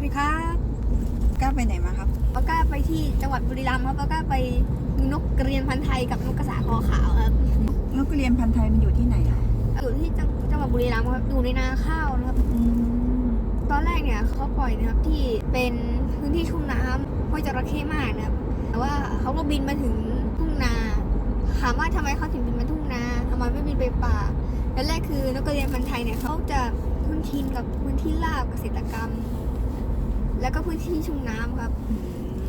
วัสดีครับก้าวไปไหนมาครับปาก้าไปที่จังหวัดบุรีรัมย์ครับปาก้าไปดูนกกระเรียนพันธุ์ไทยกับนกกระสาคอขาวครับนกกระเรียนพันธุ์ไทยมันอยู่ที่ไหนอะอยู่ที่จังจังหวัดบุรีรัมย์ครับอยู่ในนาข้าวนะครับอืมตอนแรกเนี่ยเขาปล่อยนะครับที่เป็นพื้นที่ชุ่มน้ำห้วยจระเข้มากนะครับแต่ว่าเขาก็บินมาถึงทุ่งนาถามว่าทำไมเขาถึงบินมาทุ่งนาทำไมไม่บินไปป่าและแรกคือนกกระเรียนพันธุ์ไทยเนี่ยเขาจะคุ้นชินกับพื้นที่ราบเกษตรกรรม แล้วก็พื้นที่ชุ่มน้ำครับ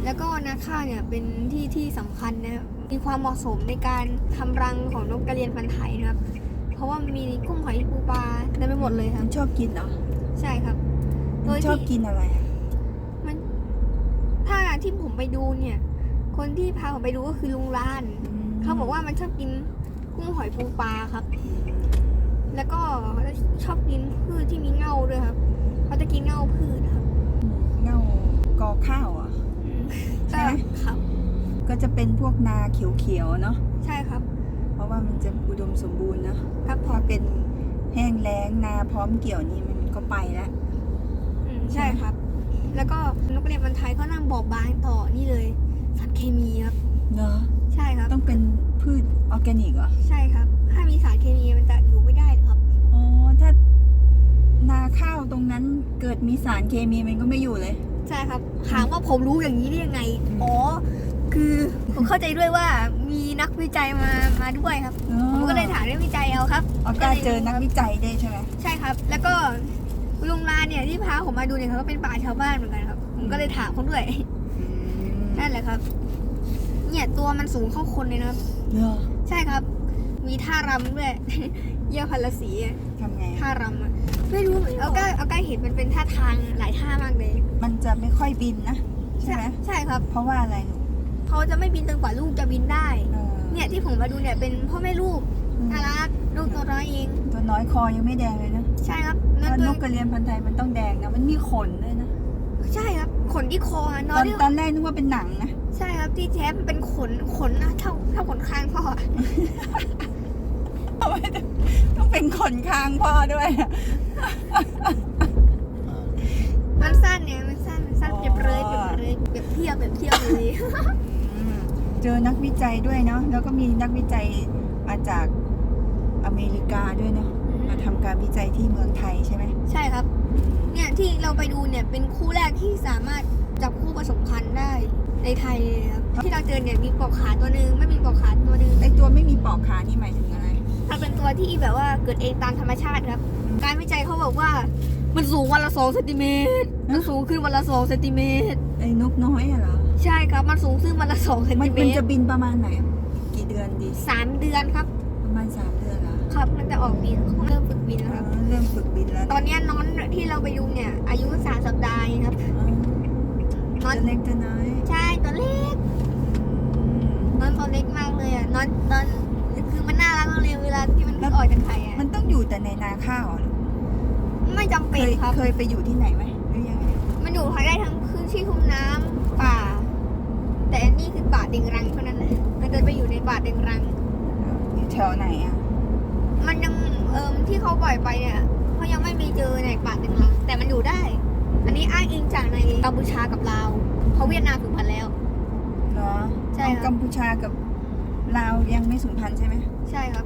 แล้วก็นาข้าวเนี่ยเป็นที่ที่สำคัญนะครับมีความเหมาะสมในการทำรังของนกกระเรียนพันธุ์ไทยนะครับ เพราะว่ามันมีกุ้งหอยปูปลาเต็มไปหมดเลยครัมับนชอบกินเหรอใช่ครับ โดมันยชอบที่ กินอะไรอะมันถ้าที่ผมไปดูเนี่ย คนที่พาผมไปดูก็คือลุงราน เขาบอกว่ามันชอบกินกุ้งหอยปูปลาครับ แล้วก็ชอบกินพืชที่มีเง่าด้วยครับเขาจะกินเง่าพืชครับอืมเง่า กอข้าวอะอืมใช่ไหม ครับ ก็จะเป็นพวกนาเขียวๆเนาะใช่ครับ เพราะว่ามันจะอุดมสมบูรณ์เนอะครับผพอมเป็นแห้งแล้งนาพร้อมเกี่ยวนี่มันก็ไปแล้วอืมใช่ครับ แล้วก็นกกระเรียนพันธุ์ไทยก็นั่งบอกบางต่อนี่เลยสารเคมีครับ เนอะใช่ครับ ต้องเป็นพืชออร์แกนิกเหรอใช่ครับ ถ้ามีสารเคมีมันจะอยู่ไม่ได้หรอกครับ อ๋อถ้านาข้าวตรงนั้นเกิดมีสารเคมีมันก็ไม่อยู่เลย ใช่ครับถามว่าผมรู้อย่างนี้ได้ยังไงอ๋อคือผมเข้าใจด้วยว่ามีนักวิจัยมามาด้วยครับ ผมก็เลยถามเรื่องวิจัยเอาครับออกาเจอนักวิจัยได้ใช่ไหมใช่ครับ แล้วก็ลุงลานเนี่ยที่พาผมมาดูเนี่ยเขาก็เป็นป่าชาวบ้านเหมือนกันครับ ผมก็เลยถามเขาด้วยนั่นแหละครับ เนี่ยตัวมันสูงเข้าคนเลยนะครับเนอะใช่ครับ มีท่ารำด้วย เยี่ยพันละสีอะทำไงท่ารำอะไม่รู้เอาใกล้เอาใกล้เห็นมันเป็นท่าทางหลายท่ามากเลยมันจะไม่ค่อยบินนะ ใช่ไหมใช่ครับเพราะว่าอะไรลูกเขาจะไม่บินจนกว่าลูกจะบินได้ เออเนี่ยที่ผมมาดูเนี่ยเป็นพ่อแม่ลูกอืมน่ารักลูกตัวน้อยเอง ตัวน้อยคอยังไม่แดงเลยนะใช่ครับเพนั่นราะตันวกกระเรียนพันธุ์ไทยมันต้องแดงนะมันมีขนด้วยนะใช่ครับ ขนที่คอตน้ออยนที่ตอนแรกนึกว่าเป็นหนังนะใช่ครับที่แท้มันเป็นขนขนนะเท่าเท่าขนคางพ่อ ต้องเป็นขนคางพ่อด้วยอะมันสั้นเนี่ยมันสั้นมันสั้นเปรียบเลยเปรียบเลยเปรียบเทียบเปรียบเทียบเลยอืมเจอนักวิจัยด้วยเนาะแล้วก็มีนักวิจัยมาจากอเมริกาด้วยเนาะมาทำการวิจัยที่เมืองไทยใช่ไหมใช่ครับ เนี่ยที่เราไปดูเนี่ยเป็นคู่แรกที่สามารถจับคู่ผสมพันธุ์ได้ในไทยเลยครับที่เราเจอเนี่ยมีปลอกขาตัวหนึ่งไม่มีปลอกขาตัวหนึ่งไอตัวไม่มีปลอกขานี่หมายถึงอะไร มันเป็นตัวที่แบบว่าเกิดเองตามธรรมชาติครับ การวิจัยเขาบอกว่า มันสูงวันละสองเซนติเมตรมันสูงขึ้นวันละสองเซนติเมตรไอ้นกน้อยอะเหรอใช่ครับ มันสูงขึ้นวันละสองเซนมันติเมมันตจะรบินประมาณไหน กี่เดือนดี สามเดือนครับ ประมาณสามเดือนเหรอครับ มันจะออกบินเริ่มฝึกบินแล้วครับอ๋อเริ่มฝึกบินแล้วตอนเนี้ยน้อนที่เราไปดูเนี่ย อายุสามสัปดาห์เองครับอ๋อน้อน จะเล็กจะน้อยใช่ตัวเล็กน้อนตัวเล็กมากเลยอะน้อนตอนคือ มันน่ารักมากเลยเวลาที่มันออกจากไข่อะมันต้องอยู่แต่ในนาข้าวเหรอลูกไม่จำเคเป็นยครับ เคยไปอยู่ที่ไหนไหมหรือยังไงมันอยู่ภายได้ทั้งพื้นที่ทุ่งน้ำป่า แต่อันนี้คือป่าเด็งรังเท่านั้นแหละมันจะไปอยู่ในป่าเด็งรัง อยู่แถวไหนอะมันยังเอิมที่เขาปล่อยไปเนี่ยเขายังไม่มีเจอในป่าเด็งรัง แต่มันอยู่ได้ อันนี้อ้างอิงจากในกัมพูชากับลาวเพราะเวียดนามสูญพันธุ์แล้วเหรอใช่ครับกัมพูชากับ ลาวยังไม่สูญพันธุ์ใช่ไหมใช่ครับ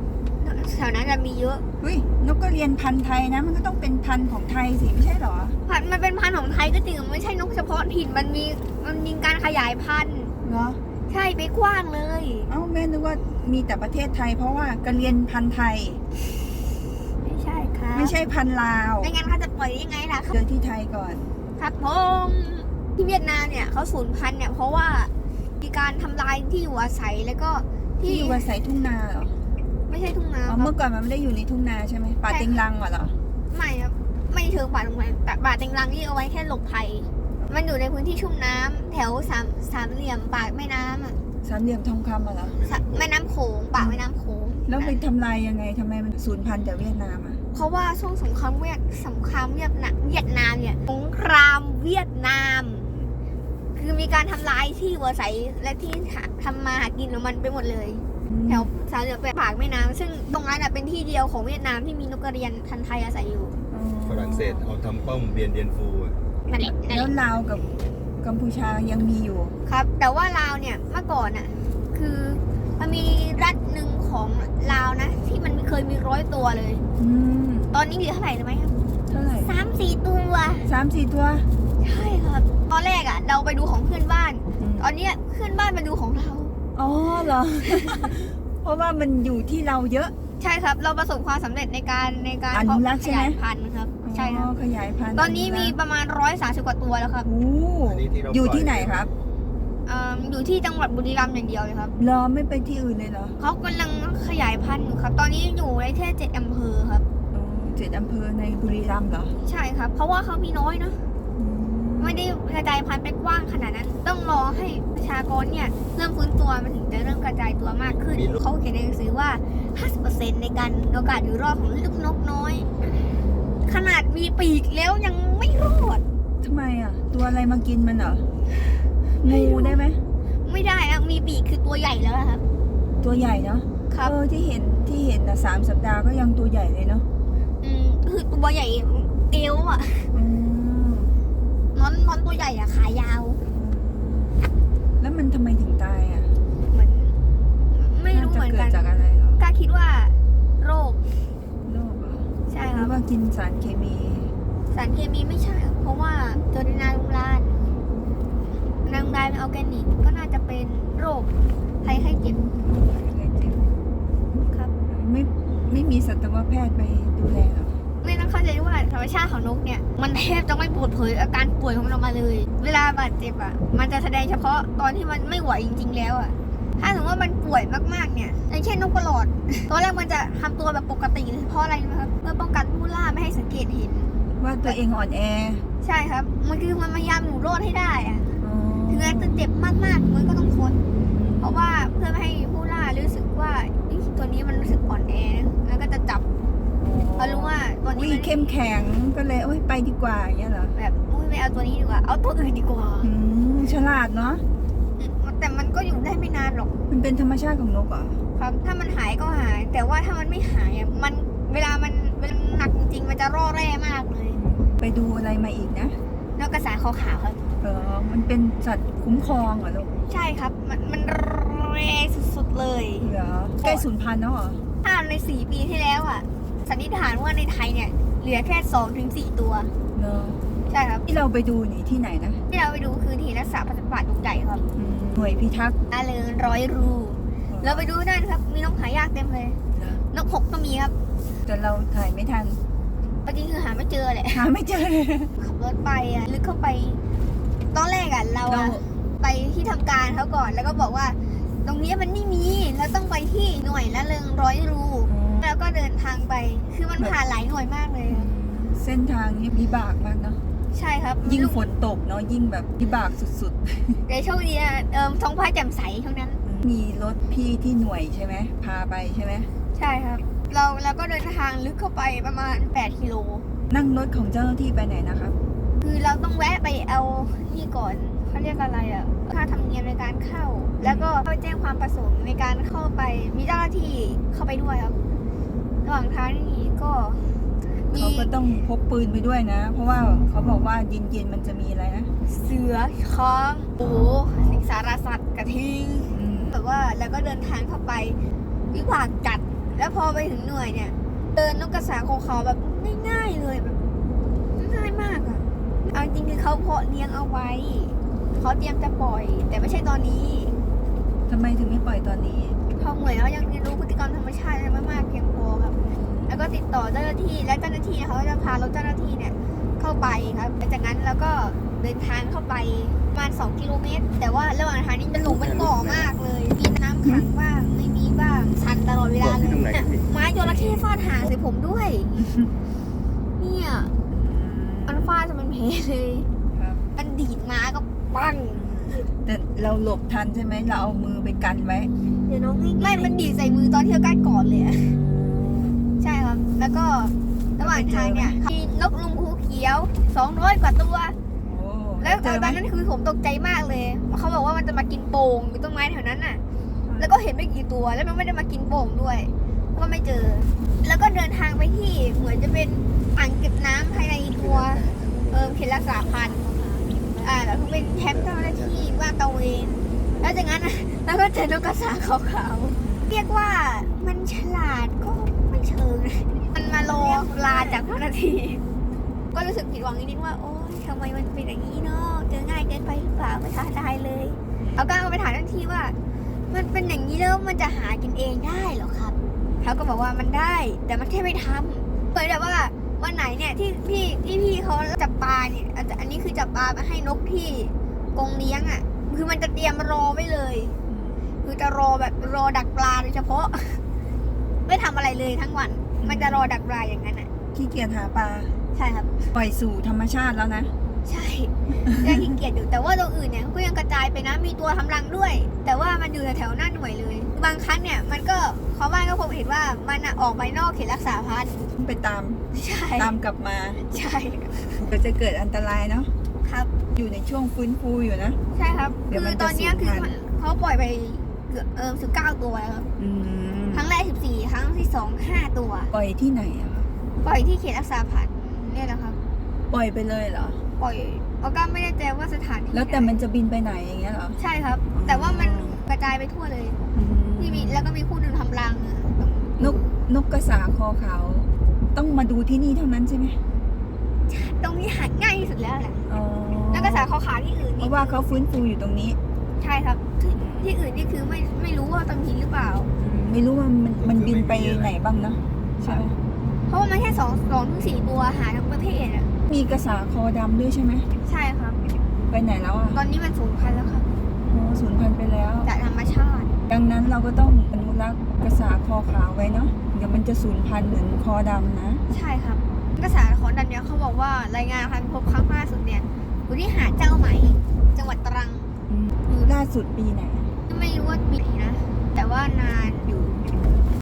แถวนั้นจะมีเยอะเฮ้ยนกกระเรียนพันธุ์ไทยนะ มันก็ต้องเป็นพันธุ์ของไทยสิไม่ใช่เหรอ พันธุ์มันเป็นพันธุ์ของไทยก็จริงไม่ใช่นกเฉพาะถิ่นมันมีมันมีการขยายพันธุ์เหรอใช่ไปกว้างเลย เอ้าแม่นึกว่ามีแต่ประเทศไทย เพราะว่ากระเรียนพันธุ์ไทย ไม่ใช่ครับไม่ใช่พันธุ์ลาวไม่งั้นเขาจะปล่อยยังไงล่ะเจอที่ไทยก่อน ครับผมที่เวียดนามเนี่ยเขาสูญพันธุ์เนี่ยเพราะว่ามีการทำลายที่อยู่อาศัยแล้วก็ ที่ที่อยู่อาศัยทุ่งนาเหรอไม่ใช่ทุ่งนาอ๋อครัเมื่บอก่อนมันไม่ได้อยู่ในทุ่งนาใช่ไหมป่าใช่เต็งรังเหรอไม่ครับไม่เชิงป่าตรงนั้นแต่ป่าเต็งรังที่เอาไว้แค่หลบภัย มันอยู่ในพื้นที่ชุ่มน้ำแถวสามสามเหลี่ยมปากแม่น้ำอะสามเหลี่ยมทองคำเหรอสะแม่น้ำโขงปากแม่น้ำโขงแล้วไปทำลายยังไงทำไมมันสูญพันธุ์แต่เวียดนามอะเพราะว่าช่วงสงครามเวียดสงครามเวียดนามเวียดนามเนี่ยสงครามเวียดนาม คือมีการทำลายที่อยู่อาศัยและที่ทำมาหากินของมันไปหมดเลย แถวสามเหลี่ยมปากแม่น้ำซึ่งตรงนั้นน่ะเป็นที่เดียวของเวียดนามที่มีนกกระเรียนพันธุ์ไทยอาศัยอยู่อ๋อฝรั่งเศสเอาทำป้อมเบียนเดียนฟูอะไหนนั่นแหละนั่นแหแล้วละลาวกับกัมพูชายังมีอยู่ ครับ แต่ว่าลาวเนี่ยเมื่อก่อนอะคือมันมีรัฐหนึ่งของลาวนะ ที่มันเคยมีร้อยตัวเลย อืม ตอนนี้เหลือเท่าไหร่รู้ไหมครับเท่าไหร่สามสี่ตัว สามสี่ตัวใช่ครับต อนแรกอะ เราไปดูของเพื่อนบ้านอืมตอนเนี้ยเพื่อนบ้านมาดูของเรา อ๋อเหรอ เพราะว่ามันอยู่ที่เราเยอะ ใช่ครับ เราประสบความสำเร็จในการในการอนุรักษ์เพาะใช่ไหมขยายพันธุ์ครับ ใช่ครับ อ๋อขยายพันธุ์ตอนนี้มีประมาณร้อยสาสิบกว่าตัวแล้วครับโอ้อันนี้ที่เราอยู่ที่ปล่ไหนครับเอิ่มอยู่ที่จังหวัดบุรีรัมย์อย่างเดียวเลยครับรอไม่ไปที่อื่นเลยเหรอเขากำลังขยายพันธุ์อยู่ครับ ตอนนี้อยู่ในแค่เจ็ดอำเภอครับ อ๋อเจ็ดอำเภอในบุรีรัมย์เหรอ ใช่ครับ เพราะว่าเขามีน้อยเนอะอืม ไม่ได้กระจายพันธุ์ไปกว้างขนาดนั้น ต้องรอให้ประชากรเนี่ยเริ่มฟื้นตัวมันถึงจะเริ่มกระจายตัวมากขึ้น เขาเขียนในหนังสือว่า 50%ในการโอกาสอยู่รอดของลูกนกน้อย ขนาดมีปีกแล้วยังไม่รอดทำไมอะ ตัวอะไรมากินมันเหรอไม่รู้งูได้ไหมไม่ได้นะมีปีกคือตัวใหญ่แล้วอะครับ ตัวใหญ่เนาะครับเออที่เห็นที่เห็นนะสามสัปดาห์ก็ยังตัวใหญ่เลยเนาะอืมคือตัวใหญ่เอวอะอืมน อนนอนตัวใหญ่อะขายาว แล้วมันทำไมถึงตายอะเหมือน ไม่รู้เหมือนากัจะนเกิดจากอะไรเหรอกล้าคิดว่า โรค โรคเหรอใช่หครืรัอบว่ากินสารเคมีสารเคมีไม่ใช่ครับเพราะว่าเจอในนาลุงลานนาลุงลานเป็นออร์แกนิกก็น่าจะเป็นโรคภัยไข้เจ็บอะไรเจ็บครับ ไม่ไม่มีสัตวแพทย์ไปดูแลเหรอ ไม่ต้องเข้าใจด้วยว่าธรรมชาติของนกเนี่ยมันแทบจะไม่เปิดเผยอาการป่วยของมันออกมาเลย เวลาบาดเจ็บอะมันจะแสดงเฉพาะตอนที่มันไม่ไหวจริง ๆ แล้วอะถ้าสมมติว่ามันป่วยมากๆเนี่ยอย่างเช่นนกประหลอดตอนแรกมันจะทำตัวแบบปกติเลยเพราะอะไรนะครับเพื่อป้องกันผู้ล่าไม่ให้สังเกตเห็น ว่าตัวเองอ่อนแอ ใช่ครับ มันคือมันพยายามอยู่รอดให้ได้อะอ๋อถึงแม้จะเจ็บมากๆมันก็ต้องทนเพราะว่าเพื่อไม่ให้ผู้ล่ารู้สึกว่าเอ๊ะตัวนี้มันรู้สึกอ่อนแอนะแล้วก็จะจับ เพราะรู้ว่าตัวนี้อุ้ยมันเข้มแข็งก็เลยโอ้ยไปดีกว่าอย่างเงี้ยเหรอแบบอุ้ยไม่เอาตัวนี้ดีกว่า เอาตัวอื่นดีกว่าอืมฉลาดเนาะแต่มันก็อยู่ได้ไม่นานหรอก มันเป็นธรรมชาติของนกเหรอครับ ถ้ามันหายก็หาย แต่ว่าถ้ามันไม่หายอะมันเวลามันเวลามันหนักจริงๆมันจะร่อแร่มากเลย ไปดูอะไรมาอีกนะนกกระสาขาวๆครับเออมันเป็นสัตว์คุ้มครองเหรอลูกใช่ครับ มันมันแร่สุดๆเลยเหรอใกล้สูญพันธุ์แล้วเหรอถ้าในสี่ปีที่แล้วอะ สันนิษฐานว่าในไทยเนี่ย เหลือแค่สองถึงสี่ตัวเหรอใช่ครับ ที่เราไปดูนี่ที่ไหนนะที่เราไปดูคือที่รักษาพันธุ์ป่าดงใหญ่ครับอืมหน่วยพิทักษ์ อาเลินร้อยรู เราไปดูได้นะครับ มีนกหายากเต็มเลย เหรอ นกหกก็มีครับแต่เราถ่ายไม่ทันประเด็นคือหาไม่เจอแหละ หาไม่เจอ ขับรถไปอะลึกเข้าไป ตอนแรกอะเราเราอะไปที่ทำการเขาก่อน แล้วก็บอกว่า ตรงนี้มันไม่มีเราต้องไปที่หน่วยละเริงร้อยรู แล้วก็เดินทางไป คือมันผ่านหลายหน่วยมากเลยครับเส้นทางนี้วิบากมากเนาะใช่ครับยิ่งลูกฝนตกเนาะยิ่งแบบวิบากสุดแต่โชคดีอะเอิมท้องฟ้าแจ่มใสเท่านั้นๆมีรถพี่ที่หน่วยใช่ไหมพาไปใช่ไหมใช่ครับ เราเราก็เดินทางลึกเข้าไปประมาณ 8กิโลนั่งรถของเจ้าหน้าที่ไปไหนนะครับ คือเราต้องแวะไปเอานี่ก่อนเขาเรียกอะไรอะค่าธรรมเนียมในการเข้า แล้วก็ไปแจ้งความประสงค์ในการเข้าไปมีเจ้าหน้าที่เข้าไปด้วยครับ ระหว่างทางนี่ก็มีเขาก็ต้องพกปืนไปด้วยนะ เพราะว่าเขาบอกว่าเย็นๆมันจะมีอะไรนะ เสือช้างปูสิงสารสัตว์กระทิงอืมแบบว่าแล้วก็เดินทางเข้าไปวิบากจัด แล้วพอไปถึงหน่วยเนี่ย เดินนกกระสาของเขาแบบง่ายๆเลยแบบง่ายมากอะเอาจริงๆคือเขาเพาะเลี้ยงเอาไว้เขาเตรียมจะปล่อย แต่ไม่ใช่ตอนนี้ทำไมถึงไม่ปล่อยตอนนี้ ติดต่อเจ้าหน้าที่และเจ้าหน้าที่เขาก็จะพารถเจ้าหน้าที่เนี่ยเข้าไปครับหลังจากนั้นแล้วก็เดินทางเข้าไปประมาณ2กิโลเมตร แต่ว่าระหว่างทางนี้เป็นหลุมเป็นบ่อมากเลย มีน้ำขังบ้างไม่มีบ้างชันตลอดเวลาเลยที่ตรงไหนพี่ไม้จระเข้ฟาดหางใส่ผมด้วย เนี่ยมันฟาดจนมันเพเลยครับมันดีดม้าก็ปังแต่เราหลบทันใช่ไหมเราเอามือไปกันไว้เดี๋ยวน้องไม่มันดีดใส่มือตอนที่เราใกล้ก่อนเลยอะใช่ครับ แล้วก็ระหว่างทางเนี่ยมีนกลุงคูเขียว200กว่าตัว โอ้แล้วเจอตไหมอนนั้นคือผมตกใจมากเลย เขาบอกว่ามันจะมากินโป่งอยู่ต้นไม้แถวนั้นน่ะ แล้วก็เห็นไม่กี่ตัว แล้วมันไม่ได้มากินโป่งด้วย ก็ไม่เจอ แล้วก็เดินทางไปที่เหมือนจะเป็นอ่างเก็บน้ำภายในตัวออเขตรักษาพันธุ์อ่าแล้วก็เป็นแคมป์เจ้าหน้าที่ว่าตระเวน แล้วจากนั้นนะแล้วก็เจอนกกระสาขาวๆเรียกว่ามันฉลาดก็ไม่เชิงนะ มารอลาจากเจ้าหน้าที ก็รู้สึกผิดหวังนิดๆว่า โอ๊ยทำไมมันเป็นอย่างนี้เนาะเจอง่ายเกินไปหรือเปล่าไม่ท้าทายเลยเขาก็เอาไปถามทันทีว่า มันเป็นอย่างนี้แล้วมันจะหากินเองได้เหรอครับเขาก็บอกว่ามันได้ แต่มันแค่ไม่ทำเหมือนแบบว่าวันไหนเนี่ยที่พี่ที่พี่เขาจับปลาเนี่ยอันนี้คือจับปลามาให้นกที่กงเลี้ยงอะ คือมันจะเตรียมรอไว้เลย คือจะรอแบบรอดักปลาโดยเฉพาะ ไม่ทำอะไรเลยทั้งวัน มันจะรอดักปลาอย่างนั้นอะ ขี้เกียจหาปลาใช่ครับ ปล่อยสู่ธรรมชาติแล้วนะ ใช่ยังขี้เกียจอยู่แต่ว่าตัวอื่นเนี่ยก็ยังกระจายไปนะมีตัวทำรังด้วย แต่ว่ามันอยู่แถวๆหน้าหน่วยเลย บางครั้งเนี่ยมันก็ชาวบ้านก็คงเห็นว่ามันอะออกไปนอกเขตรักษาพันธุ์ไปตามใช่ตามกลับมาใช่เดี๋ยวจะเกิดอันตรายเนาะครับ อยู่ในช่วงฟื้นฟูอยู่นะ ใช่ครับ เดี๋ยวคืมันอจะตอนเนี้ยสูญคือพันธุ์เขาปล่อยไปเกือบเออสิบเก้าตัวแล้วครับอืมครั้งแรก สิบสี่ครั้งที่สองห้าตัว ปล่อยที่ไหนอะคะปล่อยที่เขตรักษาพันธุ์เนี่ยนะครับ ปล่อยไปเลยเหรอ ปล่อยเราก็ไม่แน่ใจว่าสถานที่แล้วแต่ไหมันจะบินไปไหนอย่างเงี้ยเหรอ ใช่ครับอ๋อแต่ว่ามันกระจายไปทั่วเลยอืมที่มีแล้วก็มีคู่หนึ่งทำรังอะตรงนกนกกระสาคอขาวต้องมาดูที่นี่เท่านั้นใช่ไหมตรงนี้หาง่ายที่สุดแล้วแหละอ๋อแล้วก็สาขาวๆที่อื่นเพนี่ราะว่าเขาฟื้นฟูอยู่ตรงนี้ ใช่ครับที่ที่อื่นนี่คือไม่ไม่รู้ว่าต้องมีหรือเปล่า ไม่รู้ว่ามันมันบินไปไหนบ้างเนาะใช่ไหมเพราะว่ามันแค่สองสองถึงสี่ตัวหาทั้งประเทศอะมีกระสาคอดำด้วยใช่ไหมใช่ครับ ไปไหนแล้วอะตอนนี้มันสูญพันธุ์แล้วครับอ๋อสูญพันธุ์ไปแล้วจากธรรมชาติ ดังนั้นเราก็ต้องอนุรักษ์กระสาคอขาวไว้เนาะเดี๋ยวมันจะสูญพันธุ์เหมือนคอดำนะ ใช่ครับกระแสของดันเนี่ยเขาบอกว่ารายงานพันธุ์พบครั้งล่าสุดเนี่ยอยู่ที่หาดเจ้าไหมจังหวัดตรังอืมล่าสุดปีไหนไม่รู้ว่าปีไหนนะ แต่ว่านานอยู่